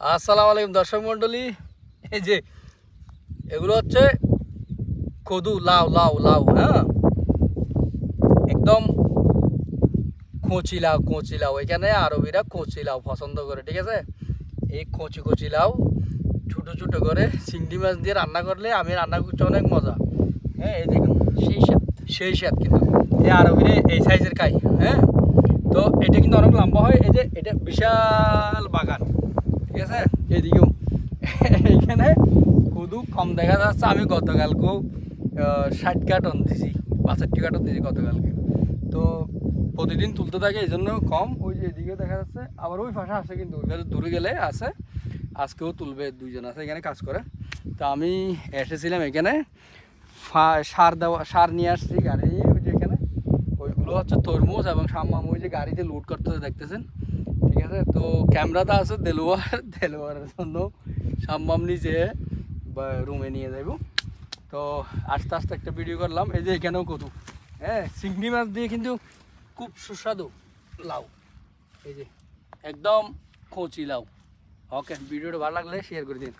আসসালামু আলাইকুম দর্শক মণ্ডলী। এই যে এগুলো হচ্ছে কদু লাউ লাউ লাউ হ্যাঁ? একদম কচি লাউ কচি লাউ। এখানে আরবিরা কচি লাউ পছন্দ করে ঠিক আছে? এই কচি কচি লাউ ছোটো ছোটো করে চিংড়ি মাছ দিয়ে রান্না করলে আমি রান্না করছি অনেক মজা। হ্যাঁ এই দেখুন সেই স্বাদ। সেই স্বাদ কিন্তু। এই আরবিরে এই সাইজের খাই হ্যাঁ? তো এটা কিন্তু অনেক লম্বা হয় এই যে এটা বিশাল বাগান ঠিক আছে এদিকেও এইখানে কদু কম দেখা যাচ্ছে। আমি গতকালকেও ষাট কার্টন দিছি, বাষট্টি কার্টন দিছি গতকালকে। তো প্রতিদিন তুলতে থাকে, এই জন্য কম। ওই যে এদিকে দেখা যাচ্ছে, আবার ওই পাশে আসে কিন্তু, ওই দূরে গেলে আছে। আজকেও তুলবে দুইজন আছে, এখানে কাজ করে। তো আমি এসেছিলাম এখানে সার দেওয়া, সার নিয়ে আসছি গাড়ি, ওই যে এখানে। ওইগুলো হচ্ছে তরমুজ এবং সাম্মাম, ওই যে গাড়িতে লোড করতেছে, দেখতেছেন? আছে? তো ক্যামেরাটা আছে দেলোয়ার, দেলোয়ারের জন্য। সাম্মাম নিজে রুমে নিয়ে যাইব। তো আস্তে আস্তে একটা ভিডিও করলাম। এই যে এখানেও কত হ্যাঁ চিংড়ি মাছ দিয়ে কিন্তু খুব সুস্বাদু লাউ। এই যে, একদম কচি লাউ। ওকে ভিডিওটা ভালো লাগলে শেয়ার করে দিন।